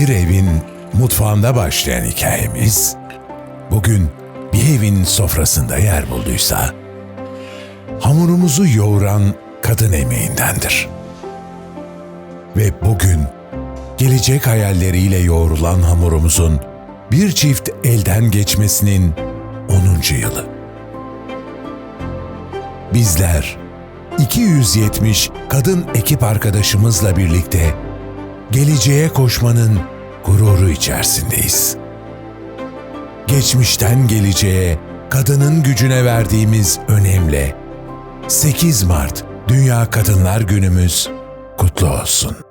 Bir evin mutfağında başlayan hikayemiz, bugün bir evin sofrasında yer bulduysa, hamurumuzu yoğuran kadın emeğindendir. Ve bugün gelecek hayalleriyle yoğrulan hamurumuzun bir çift elden geçmesinin 10. yılı. Bizler 270 kadın ekip arkadaşımızla birlikte geleceğe koşmanın gururu içerisindeyiz. Geçmişten geleceğe kadının gücüne verdiğimiz önemle 8 Mart Dünya Kadınlar Günümüz kutlu olsun.